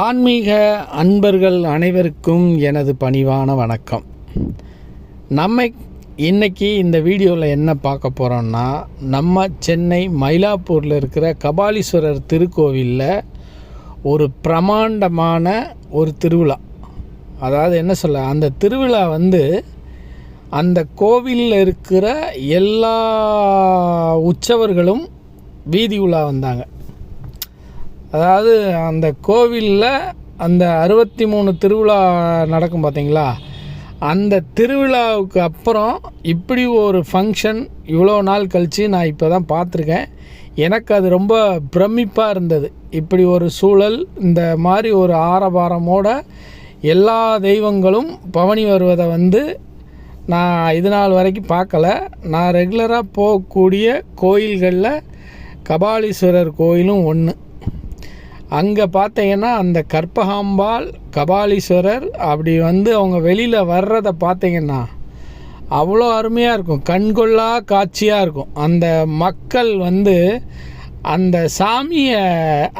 ஆன்மீக அன்பர்கள் அனைவருக்கும் எனது பணிவான வணக்கம். நம்ம இன்னைக்கு இந்த வீடியோவில் என்ன பார்க்க போகிறோம்னா நம்ம சென்னை மயிலாப்பூரில் இருக்கிற கபாலீஸ்வரர் திருக்கோவிலில் ஒரு பிரமாண்டமான ஒரு திருவிழா. அதாவது என்ன சொல்ல அந்த திருவிழா வந்து அந்த கோவிலில் இருக்கிற எல்லா உற்சவர்களும் வீதி உலா வந்தாங்க. அதாவது அந்த கோவிலில் அந்த அறுபத்தி மூணு திருவிழா நடக்கும் பார்த்தீங்களா அந்த திருவிழாவுக்கு அப்புறம் இப்படி ஒரு ஃபங்க்ஷன் இவ்வளோ நாள் கழித்து நான் இப்போ தான் பார்த்துருக்கேன். எனக்கு அது ரொம்ப பிரமிப்பாக இருந்தது. இப்படி ஒரு சூழல் இந்த மாதிரி ஒரு ஆரவாரமோட எல்லா தெய்வங்களும் பவனி வருவதை வந்து நான் இது நாள் வரைக்கும் பார்க்கல. நான் ரெகுலராக போகக்கூடிய கோயில்களில் கபாலீஸ்வரர் கோயிலும் ஒன்று அங்கே பார்த்தீங்கன்னா அந்த கற்பகாம்பாள் கபாலீஸ்வரர் அப்படி வந்து அவங்க வெளியில் வர்றதை பார்த்தீங்கன்னா அவ்வளோ அருமையாக இருக்கும். கண்கொள்ளா காட்சியாக இருக்கும். அந்த மக்கள் வந்து அந்த சாமியை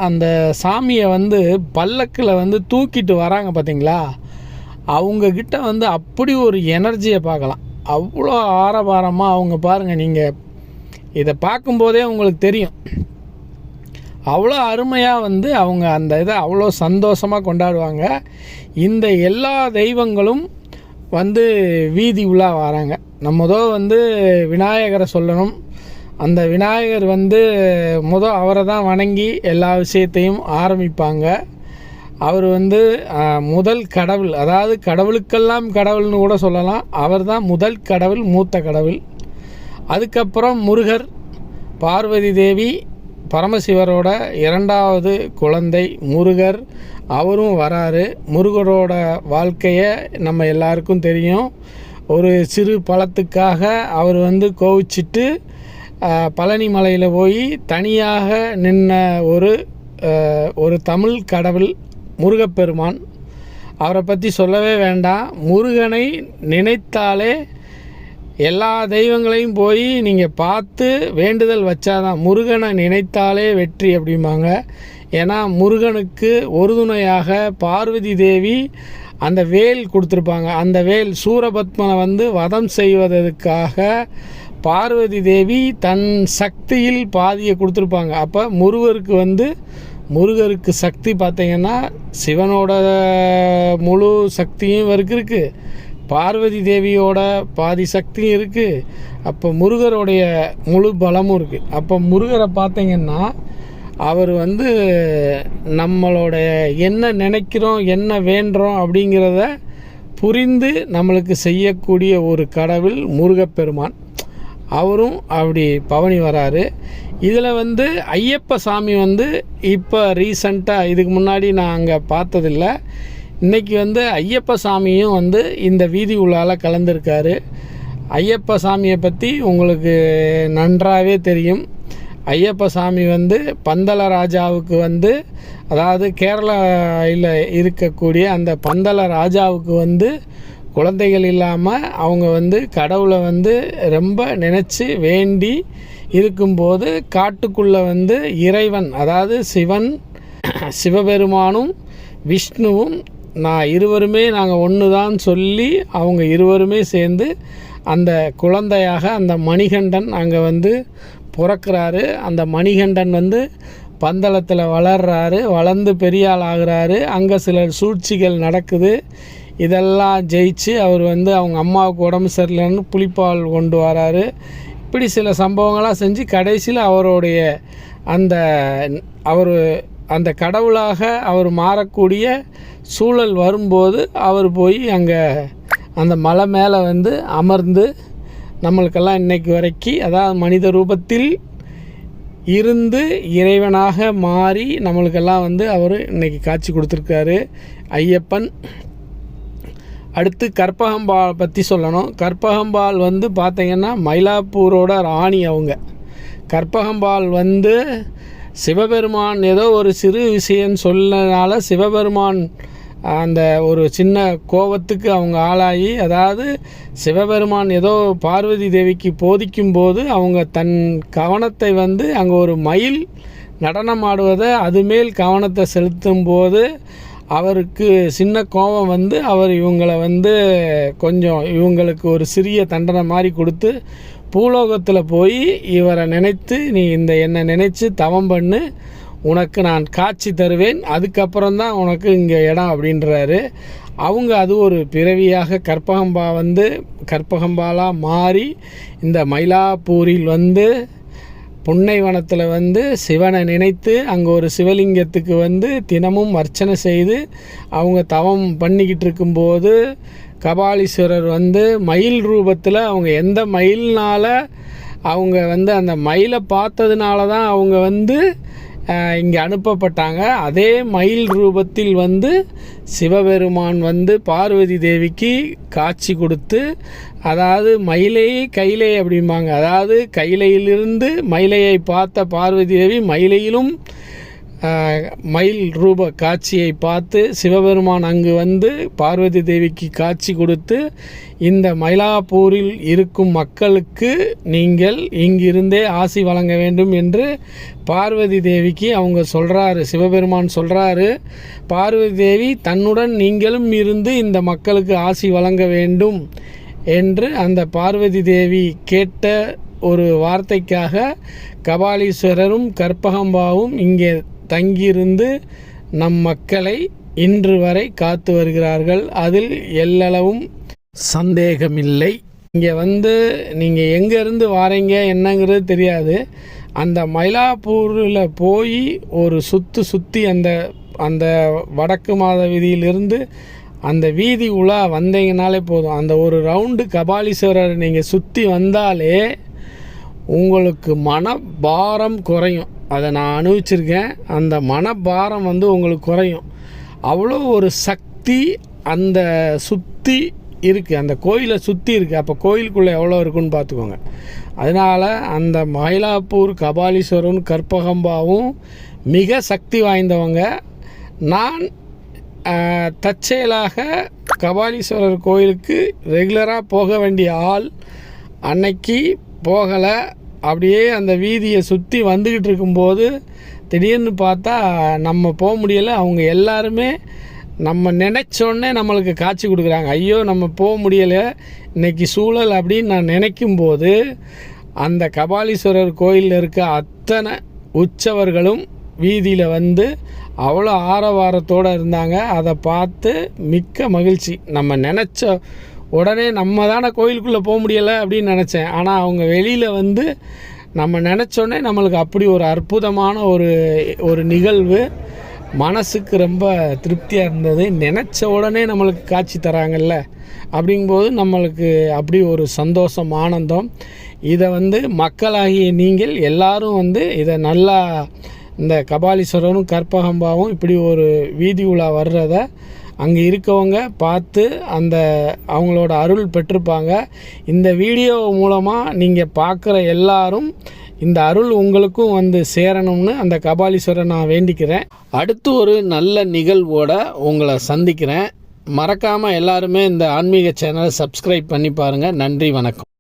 அந்த சாமியை வந்து பல்லக்கில் வந்து தூக்கிட்டு வராங்க பார்த்தீங்களா? அவங்கக்கிட்ட வந்து அப்படி ஒரு எனர்ஜியை பார்க்கலாம். அவ்வளோ ஆரவாரமாக அவங்க பாருங்கள் நீங்கள் இதை பார்க்கும்போதே உங்களுக்கு தெரியும். அவ்வளோ அருமையாக வந்து அவங்க அந்த இதை அவ்வளோ சந்தோஷமாக கொண்டாடுவாங்க. இந்த எல்லா தெய்வங்களும் வந்து வீதி உலா வராங்க. நம்ம முத வந்து விநாயகரை சொல்லணும். அந்த விநாயகர் வந்து முத அவரை தான் வணங்கி எல்லா விஷயத்தையும் ஆரம்பிப்பாங்க. அவர் வந்து முதல் கடவுள். அதாவது கடவுளுக்கெல்லாம் கடவுள்னு கூட சொல்லலாம். அவர் தான் முதல் கடவுள் மூத்த கடவுள். அதுக்கப்புறம் முருகர் பார்வதி தேவி பரமசிவரோட இரண்டாவது குழந்தை முருகர். அவரும் வராரு. முருகரோட வாழ்க்கையை நம்ம எல்லாருக்கும் தெரியும். ஒரு சிறு பழத்துக்காக அவர் வந்து கோவிச்சிட்டு பழனி மலையில் போய் தனியாக நின்ன ஒரு ஒரு தமிழ் கடவுள் முருகப்பெருமான். அவரை பற்றி சொல்லவே வேண்டாம். முருகனை நினைத்தாலே எல்லா தெய்வங்களையும் போய் நீங்கள் பார்த்து வேண்டுதல் வச்சாதான் முருகனை நினைத்தாலே வெற்றி அப்படிம்பாங்க. ஏன்னா முருகனுக்கு உறுதுணையாக பார்வதி தேவி அந்த வேல் கொடுத்துருப்பாங்க. அந்த வேல் சூரபத்மனை வந்து வதம் செய்வதற்காக பார்வதி தேவி தன் சக்தியில் பாதியை கொடுத்துருப்பாங்க. அப்போ முருகருக்கு வந்து முருகருக்கு சக்தி பார்த்தீங்கன்னா சிவனோட முழு சக்தியும் இவருக்கு இருக்குது பார்வதி தேவியோட பாதி சக்தியும் இருக்குது அப்போ முருகருடைய முழு பலமும் இருக்குது அப்போ முருகரை பார்த்தீங்கன்னா அவர் வந்து நம்மளோட என்ன நினைக்கிறோம் என்ன வேண்டுறோம் அப்படிங்கிறத புரிந்து நம்மளுக்கு செய்யக்கூடிய ஒரு கடவுள் முருகப்பெருமான். அவரும் அப்படி பவனி வராரு. இதில் வந்து ஐயப்ப சாமி வந்து இப்போ ரீசண்டாக இதுக்கு முன்னாடி நான் அங்கே பார்த்ததில்ல. இன்னைக்கு வந்து ஐயப்ப சாமியும் வந்து இந்த வீதி உலால் கலந்துருக்காரு. ஐயப்ப சாமியை பற்றி உங்களுக்கு நன்றாகவே தெரியும். ஐயப்ப சாமி வந்து பந்தள ராஜாவுக்கு வந்து அதாவது கேரளாவில் இருக்கக்கூடிய அந்த பந்தள ராஜாவுக்கு வந்து குழந்தைகள் இல்லாமல் அவங்க வந்து கடவுளை வந்து ரொம்ப நினச்சி வேண்டி இருக்கும்போது காட்டுக்குள்ளே வந்து இறைவன் அதாவது சிவன் சிவபெருமானும் விஷ்ணுவும் நான் இருவருமே நாங்கள் ஒன்று தான் சொல்லி அவங்க இருவருமே சேர்ந்து அந்த குழந்தையாக அந்த மணிகண்டன் அங்கே வந்து பிறக்கிறாரு. அந்த மணிகண்டன் வந்து பந்தளத்தில் வளர்றாரு வளர்ந்து பெரிய ஆள் அங்கே சில சூழ்ச்சிகள் நடக்குது. இதெல்லாம் ஜெயிச்சு அவர் வந்து அவங்க அம்மாவுக்கு உடம்பு சரியில்லைன்னு புளிப்பால் கொண்டு வராரு. இப்படி சில சம்பவங்களாக செஞ்சு கடைசியில் அவருடைய அந்த அவர் அந்த கடவுளாக அவர் மாறக்கூடிய சூழல் வரும்போது அவர் போய் அங்கே அந்த மலை மேலே வந்து அமர்ந்து நம்மளுக்கெல்லாம் இன்றைக்கு வரைக்கும் அதாவது மனித ரூபத்தில் இருந்து இறைவனாக மாறி நம்மளுக்கெல்லாம் வந்து அவர் இன்னைக்கு காட்சி கொடுத்துருக்காரு. ஐயப்பன். அடுத்து கற்பகம்பால் பற்றி சொல்லணும். கற்பகம்பால் வந்து பார்த்திங்கன்னா மயிலாப்பூரோட ராணி அவங்க. கற்பகம்பால் வந்து சிவபெருமான் ஏதோ ஒரு சிறு விஷயம் சொல்லனால சிவபெருமான் அந்த ஒரு சின்ன கோபத்துக்கு அவங்க ஆளாகி அதாவது சிவபெருமான் ஏதோ பார்வதி தேவிக்கு போதிக்கும் போது அவங்க தன் கவனத்தை வந்து அங்கே ஒரு மயில் நடனம் ஆடுவதை அதுமேல் கவனத்தை செலுத்தும் போது அவருக்கு சின்ன கோபம் வந்து அவர் இவங்களை வந்து கொஞ்சம் இவங்களுக்கு ஒரு சிறிய தண்டனை மாதிரி கொடுத்து பூலோகத்தில் போய் இவரை நினைத்து நீ இந்த என்னை நினைச்சு தவம் பண்ணு. உனக்கு நான் காட்சி தருவேன். அதுக்கப்புறம் தான் உனக்கு இங்கே இடம் அப்படின்றாரு. அவங்க அது ஒரு பிறவியாக கற்பகம்பா வந்து கற்பகம்பாலாக மாறி இந்த மயிலாப்பூரில் வந்து புன்னைவனத்தில் வந்து சிவனை நினைத்து அங்கே ஒரு சிவலிங்கத்துக்கு வந்து தினமும் அர்ச்சனை செய்து அவங்க தவம் பண்ணிக்கிட்டு இருக்கும்போது கபாலீஸ்வரர் வந்து மயில் ரூபத்தில் அவங்க எந்த மயில்னால் அவங்க வந்து அந்த மயிலை பார்த்ததுனால தான் அவங்க வந்து இங்கே அனுப்பப்பட்டாங்க. அதே மயில் ரூபத்தில் வந்து சிவபெருமான் வந்து பார்வதி தேவிக்கு காட்சி கொடுத்து அதாவது மயிலை கைலை அப்படிம்பாங்க. அதாவது கைலையிலிருந்து மயிலையை பார்த்த பார்வதி தேவி மயிலையிலும் மயில் ரூப காட்சியை பார்த்து சிவபெருமான் அங்கு வந்து பார்வதி தேவிக்கு காட்சி கொடுத்து இந்த மயிலாப்பூரில் இருக்கும் மக்களுக்கு நீங்கள் இங்கிருந்தே ஆசி வழங்க வேண்டும் என்று பார்வதி தேவிக்கு அவங்க சொல்கிறாரு சிவபெருமான் சொல்கிறாரு பார்வதி தேவி தன்னுடன் நீங்களும் இருந்து இந்த மக்களுக்கு ஆசி வழங்க வேண்டும் என்று அந்த பார்வதி தேவி கேட்ட ஒரு வார்த்தைக்காக கபாலீஸ்வரரும் கற்பகம்பாவும் இங்கே தங்கியிருந்து நம் மக்களை இன்று வரை காத்து வருகிறார்கள். அதில் எல்லளவும் சந்தேகமில்லை. இங்கே வந்து நீங்கள் எங்கேருந்து வாரீங்க என்னங்கிறது தெரியாது. அந்த மயிலாப்பூரில் போய் ஒரு சுற்று சுற்றி அந்த அந்த வடக்கு மாத வீதியிலிருந்து அந்த வீதி உலா வந்தீங்கனாலே போதும். அந்த ஒரு ரவுண்டு கபாலீஸ்வரர் நீங்கள் சுற்றி வந்தாலே உங்களுக்கு மனபாரம் குறையும். அதை நான் அனுபவிச்சிருக்கேன். அந்த மனபாரம் வந்து உங்களுக்கு குறையும். அவ்வளோ ஒரு சக்தி அந்த சுற்றி இருக்குது அந்த கோயிலை சுற்றி இருக்குது அப்போ கோயிலுக்குள்ளே எவ்வளோ இருக்குன்னு பார்த்துக்கோங்க. அதனால் அந்த மயிலாப்பூர் கபாலீஸ்வரன் கற்பகம்பாவும் மிக சக்தி வாய்ந்தவங்க. நான் தற்செயலாக கபாலீஸ்வரர் கோயிலுக்கு ரெகுலராக போக வேண்டிய ஆள் அன்னைக்கு போகலை. அப்படியே அந்த வீதியை சுற்றி வந்துக்கிட்டு இருக்கும்போது திடீர்னு பார்த்தா நம்ம போக முடியலை. அவங்க எல்லாருமே நம்ம நினச்சோடனே நம்மளுக்கு காட்சி கொடுக்குறாங்க. ஐயோ நம்ம போக முடியலை. இன்றைக்கி சூழல் அப்படின்னு நான் நினைக்கும்போது அந்த கபாலீஸ்வரர் கோயிலில் இருக்க அத்தனை உற்சவர்களும் வீதியில் வந்து அவ்வளோ ஆரவாரத்தோடு இருந்தாங்க. அதை பார்த்து மிக்க மகிழ்ச்சி. நம்ம நினச்ச உடனே நம்ம தானே கோயிலுக்குள்ளே போக முடியலை அப்படின்னு நினச்சேன். ஆனால் அவங்க வெளியில் வந்து நம்ம நினச்சோடனே நம்மளுக்கு அப்படி ஒரு அற்புதமான ஒரு ஒரு நிகழ்வு. மனசுக்கு ரொம்ப திருப்தியாக இருந்தது. நினச்ச உடனே நம்மளுக்கு காட்சி தராங்கல்ல. அப்படிங்கும்போது நம்மளுக்கு அப்படி ஒரு சந்தோஷம் ஆனந்தம். இதை வந்து மக்களாகிய நீங்கள் எல்லாரும் வந்து இதை நல்லா இந்த கபாலீஸ்வரரும் கற்பகம்பாவும் இப்படி ஒரு வீதி உலா வர்றதை அங்கே இருக்கவங்க பார்த்து அந்த அவங்களோட அருள் பெற்றிருப்பாங்க. இந்த வீடியோ மூலமாக நீங்கள் பார்க்குற எல்லாரும் இந்த அருள் உங்களுக்கும் வந்து சேரணும்னு அந்த கபாலீஸ்வரரை நான் வேண்டிக்கிறேன். அடுத்து ஒரு நல்ல நிகழ்வோட உங்களை சந்திக்கிறேன். மறக்காமல் எல்லாருமே இந்த ஆன்மீக சேனலை சப்ஸ்கிரைப் பண்ணி பாருங்கள் நன்றி வணக்கம்.